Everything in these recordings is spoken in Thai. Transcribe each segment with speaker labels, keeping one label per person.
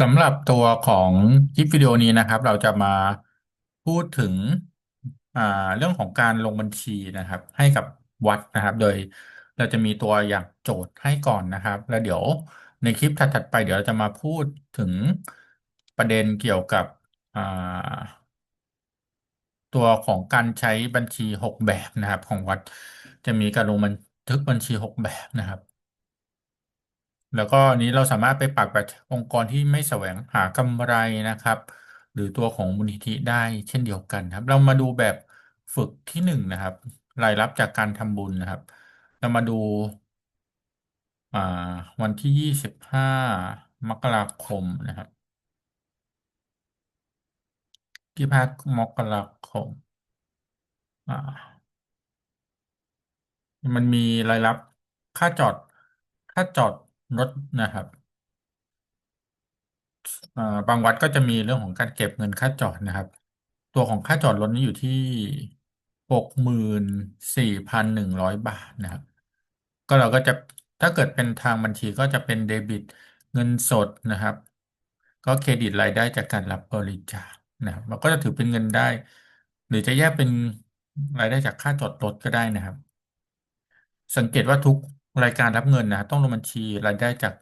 Speaker 1: สำหรับตัวของคลิปวิดีโอนี้นะครับ เราจะมาพูดถึงอ่าเรื่องของการลงบัญชีนะครับ ให้กับวัดนะครับ โดยเราจะมีตัวอย่างโจทย์ให้ก่อนนะครับ แล้วเดี๋ยวในคลิปถัดๆไปเดี๋ยวเราจะมาพูดถึงประเด็นเกี่ยวกับอ่าตัวของการใช้บัญชีหกแบบนะครับ ของวัดจะมีการลงบันทึกบัญชีหกแบบนะครับ แล้วก็นี้เราสามารถไปปักแบบองค์กรที่ไม่แสวงหากำไรนะครับ หรือตัวของมูลนิธิได้เช่นเดียวกันครับ เรามาดูแบบฝึกที่หนึ่งนะครับ รายรับจากการทำบุญนะครับ เรามาดูอ่าวันที่ยี่สิบห้ามกราคมนะครับยี่สิบห้ามกราคมอ่ามันมีรายรับค่าจอดค่าจอด รถนะครับ อ่าบางวัดก็จะมีเรื่องของการเก็บเงินค่าจอดนะครับ ตัวของค่าจอดรถนี้อยู่ที่หกหมื่นสี่พันหนึ่งร้อยบาทนะครับ ก็เราก็จะถ้าเกิดเป็นทางบัญชีก็จะเป็นเดบิตเงินสดนะครับ ก็เครดิตรายได้จากการรับบริจาคนะครับมันก็จะถือเป็นเงินได้ หรือจะแยกเป็นรายได้จากค่าจอดรถก็ได้นะครับ สังเกตว่าทุก รายการรับเงินนะต้องลงบัญชีรายได้จาก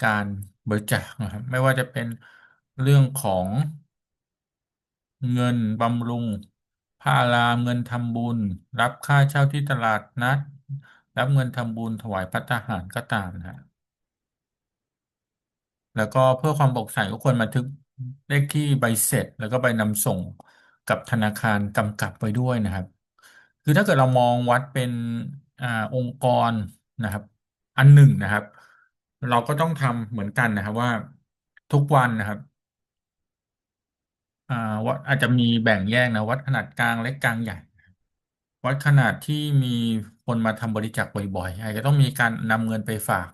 Speaker 1: การบริจาคนะครับ ไม่ว่าจะเป็นเรื่องของเงินบำรุงผ้าอารามเงินทำบุญ รับค่าเช่าที่ตลาดนัด รับเงินทำบุญถวายภัตตาหารก็ตามนะแล้วก็เพื่อความโปร่งใสก็ควรบันทึกเลขที่ใบเสร็จ แล้วก็ใบนำส่งกับธนาคารกำกับไว้ด้วยนะครับ คือถ้าเกิดเรามองวัดเป็นอ่าองค์กร นะครับ อันหนึ่งนะครับ เราก็ต้องทำเหมือนกันนะครับ ว่าทุกวันนะครับอ่าวัดอาจจะมีแบ่งแยกนะวัดขนาดกลางเล็กกลางใหญ่วัดขนาดที่มีคนมาทำบริจาคบ่อยๆอาจจะต้องมีการนำเงินไปฝาก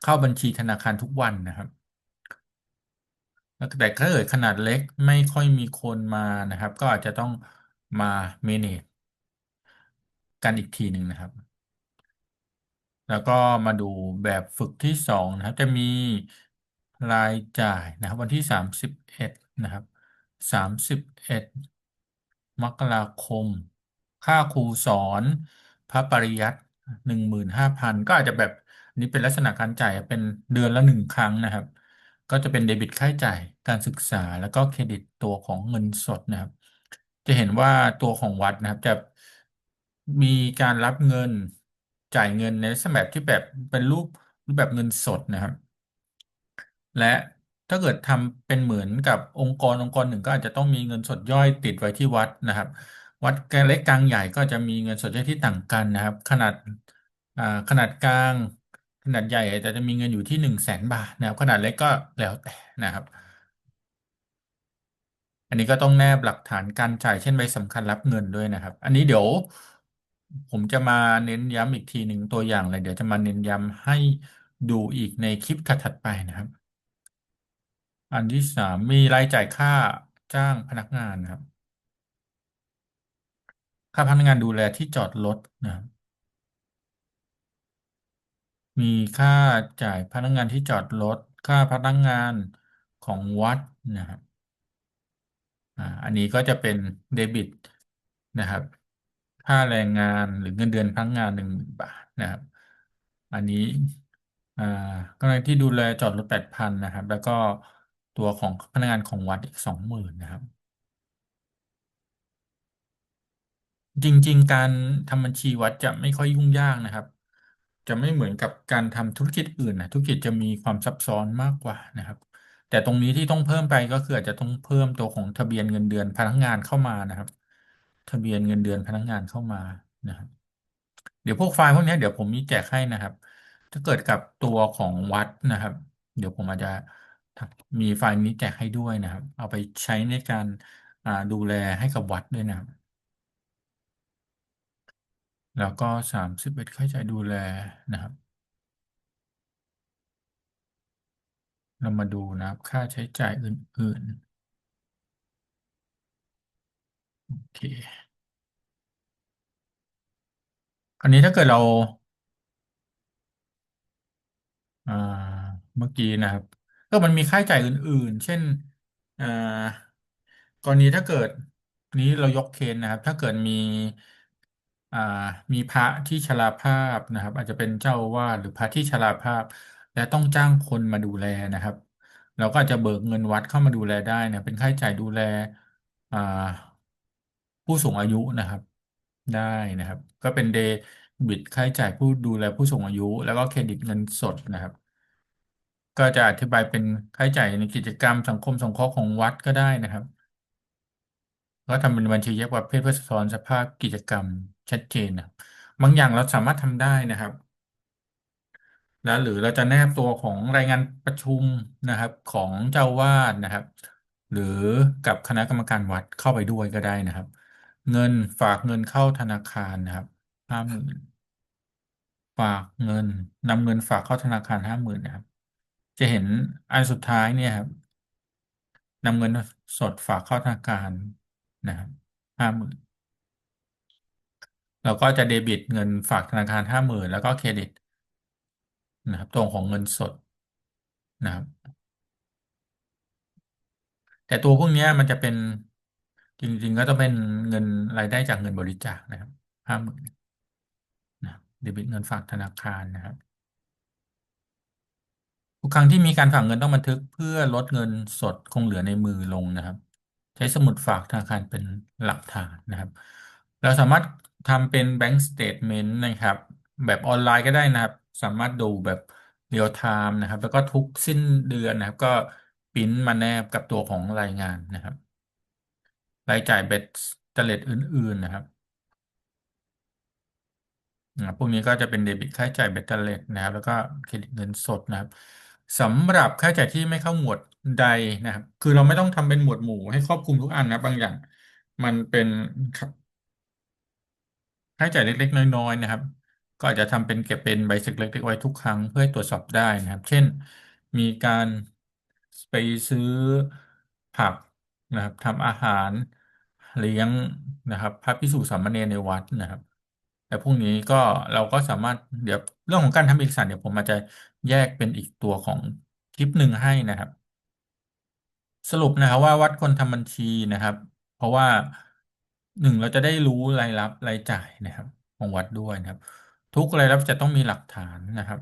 Speaker 1: เข้าบัญชีธนาคารทุกวันนะครับแต่ถ้าเกิดขนาดเล็กไม่ค่อยมีคนมานะครับ ก็อาจจะต้องมา manage กันอีกทีหนึ่งนะครับ แล้วก็มาดูแบบฝึกที่สองนะครับ จะมีรายจ่ายนะครับวันที่สามสิบเอ็ดนะครับสามสิบเอ็ดมกราคม ค่าครูสอนพระปริยัติหนึ่งหมื่นห้าพันก็อาจจะแบบนี้เป็นลักษณะการจ่ายเป็นเดือนละหนึ่งครั้งนะครับ ก็จะเป็นเดบิตค่าใช้จ่ายการศึกษาแล้วก็เครดิตตัวของเงินสดนะครับ จะเห็นว่าตัวของวัดนะครับจะมีการรับเงิน จ่ายเงินในลักษณะแบบที่แบบเป็นรูปรูปแบบเงินสดนะครับ และถ้าเกิดทำเป็นเหมือนกับองค์กรองค์กรหนึ่งก็อาจจะต้องมีเงินสดย่อยติดไว้ที่วัดนะครับ วัดเล็กกลางใหญ่ก็จะมีเงินสดย่อยที่ต่างกันนะครับ ขนาดอ่าขนาดกลาง ขนาดใหญ่อาจจะมีเงินอยู่ที่หนึ่งแสนบาทนะครับ ขนาดเล็กก็แล้วแต่นะครับ อันนี้ก็ต้องแนบหลักฐานการจ่ายเช่นใบสำคัญรับเงินด้วยนะครับ อันนี้เดี๋ยว ผมจะมาเน้นย้ำอีกทีหนึ่งตัวอย่างเลยเดี๋ยวจะมาเน้นย้ำให้ดูอีกในคลิปถัดๆไปนะครับ อันที่สามมีรายจ่ายค่าจ้างพนักงานนะครับ ค่าพนักงานดูแลที่จอดรถนะครับมีค่าจ่ายพนักงานที่จอดรถค่าพนักงานของวัดนะครับอ่าอันนี้ก็จะเป็นเดบิตนะครับ ค่าแรงงานหรือเงินเดือนพนักงานหนึ่งหมื่นบาทนะครับ อันนี้อ่ากำลังที่ดูแลจอดรถแปดพันนะครับ แล้วก็ตัวของพนักงานของวัดอีกสองหมื่นนะครับ จริง ๆ การทำบัญชีวัดจะไม่ค่อยยุ่งยากนะครับ จะไม่เหมือนกับการทำธุรกิจอื่นนะธุรกิจจะมีความซับซ้อนมากกว่านะครับ แต่ตรงนี้ที่ต้องเพิ่มไปก็คืออาจจะต้องเพิ่มตัวของทะเบียนเงินเดือนพนักงานเข้ามานะครับ ทะเบียนเงินเดือนพนักงานเข้ามานะครับเดี๋ยวพวกไฟล์พวกนี้เดี๋ยวผมมีแจกให้นะครับ ถ้าเกิดกับตัวของวัดนะครับ เดี๋ยวผมอาจจะมีไฟล์นี้แจกให้ด้วยนะครับ เอาไปใช้ในการอ่าดูแลให้กับวัดด้วยนะครับ แล้วก็สามสิบเอ็ดค่าใช้จ่ายดูแลนะครับ เรามาดูนะครับ ค่าใช้จ่ายอื่น ๆ โอเคคราวนี้ถ้าเกิดเรา อ่า เมื่อกี้นะครับ ก็มันมีค่าใช้จ่ายอื่น ๆ เช่น อ่ากรณีถ้าเกิดนี้เรายกเคสนะครับ ถ้าเกิดมี อ่ามีพระที่ชราภาพนะครับ อาจจะเป็นเจ้าอาวาสหรือพระที่ชราภาพ และต้องจ้างคนมาดูแลนะครับ เราก็อาจจะเบิกเงินวัดเข้ามาดูแลได้นะเป็นค่าใช้จ่ายดูแล อ่า ผู้สูงอายุนะครับ ได้นะครับ ก็เป็นเดบิตค่าใช้จ่ายผู้ดูแลผู้สูงอายุ แล้วก็เครดิตเงินสดนะครับ ก็จะอธิบายเป็นค่าใช้จ่ายในกิจกรรมสังคมสงเคราะห์ของวัดก็ได้นะครับ ก็ทำเป็นบัญชีแยกประเภทเพื่อสะท้อนสภาพกิจกรรมชัดเจนนะบางอย่างเราสามารถทำได้นะครับ แล้วหรือเราจะแนบตัวของรายงานประชุมนะครับ ของเจ้าวาดนะครับ หรือกับคณะกรรมการวัดเข้าไปด้วยก็ได้นะครับ เงินฝากเงินเข้าธนาคารนะครับห้าหมื่นฝากเงินนำเงินฝากเข้าธนาคารห้าหมื่นนะครับ จะเห็นอันสุดท้ายเนี่ยครับนำเงินสดฝากเข้าธนาคารนะครับห้าหมื่นเราก็จะเดบิตเงินฝากธนาคารห้าหมื่นแล้วก็เครดิตนะครับตรงของเงินสดนะครับ แต่ตัวพวกนี้มันจะเป็น จริง ๆ ก็ต้องเป็นเงินรายได้จากเงินบริจาคนะครับห้าหมื่นนะเดบิตเงินฝากธนาคารนะครับทุกครั้งที่มีการฝากเงินต้องบันทึกเพื่อลดเงินสดคงเหลือในมือลงนะครับ ใช้สมุดฝากธนาคารเป็นหลักฐานนะครับ เราสามารถทำเป็น Bank Statement นะครับ แบบออนไลน์ก็ได้นะครับ สามารถดูแบบเรียลไทม์นะครับ แล้วก็ทุกสิ้นเดือนนะครับ ก็ปริ้นมาแนบกับตัวของรายงานนะครับ รายจ่ายเบ็ดเตล็ดอื่น ๆ นะครับนะพวกนี้ก็จะเป็นเดบิตค่าใช้จ่ายเบ็ดเตล็ดนะครับ แล้วก็เครดิตเงินสดนะครับสำหรับค่าใช้จ่ายที่ไม่เข้าหมวดใดนะครับ คือเราไม่ต้องทำเป็นหมวดหมู่ให้ครอบคลุมทุกอันนะบางอย่าง มันเป็นค่าใช้จ่ายเล็ก ๆ น้อย ๆ นะครับ ก็อาจจะทำเป็นเก็บเป็นใบเสร็จเล็ก ๆ ไว้ทุกครั้งเพื่อตรวจสอบได้นะครับ เช่น มีการไปซื้อผักนะครับทำอาหาร เลี้ยงนะครับ พระภิกษุสามเณรในวัดนะครับ แต่พวกนี้ก็เราก็สามารถเดี๋ยวเรื่องของการทำเอกสารเดี๋ยวผมอาจจะแยกเป็นอีกตัวของคลิปหนึ่งให้นะครับ สรุปนะครับว่าวัดคนทำบัญชีนะครับ เพราะว่าหนึ่งเราจะได้รู้รายรับรายจ่ายนะครับ ของวัดด้วยนะครับ ทุกรายรับจะต้องมีหลักฐานนะครับ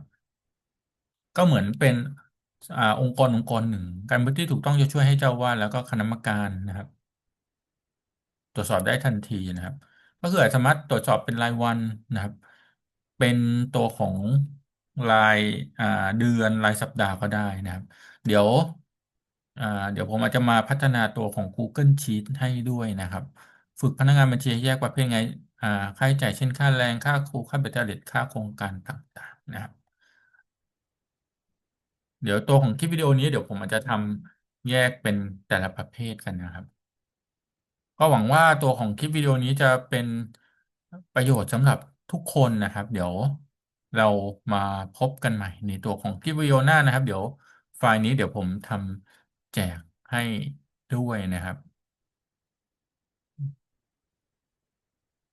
Speaker 1: ก็เหมือนเป็นอองค์กรองค์กรหนึ่ง การบันทึกที่ถูกต้องจะช่วยให้เจ้าวาดแล้วก็คณะกรรมการนะครับ ตรวจสอบได้ทันทีนะครับ ก็คืออาจสามารถตรวจสอบเป็นรายวันนะครับ เป็นตัวของรายเดือนรายสัปดาห์ก็ได้นะครับ เดี๋ยวเดี๋ยวผมอาจจะมาพัฒนาตัวของ Google Sheet ให้ด้วยนะครับ ฝึกพนักงานบัญชีแยกประเภทไงค่าใช้จ่ายเช่นค่าแรงค่าครูค่าเบเตอร์เล็ค่าโครงการต่างๆนะครับ เดี๋ยวตัวของคลิปวิดีโอนี้เดี๋ยวผมอาจจะทำแยกเป็นแต่ละประเภทกันนะครับ ก็หวังว่าตัวของคลิปวิดีโอนี้จะเป็นประโยชน์สำหรับทุกคนนะครับ เดี๋ยวเรามาพบกันใหม่ในตัวของคลิปวิดีโอหน้านะครับ เดี๋ยวไฟล์นี้เดี๋ยวผมทำแจกให้ด้วยนะครับ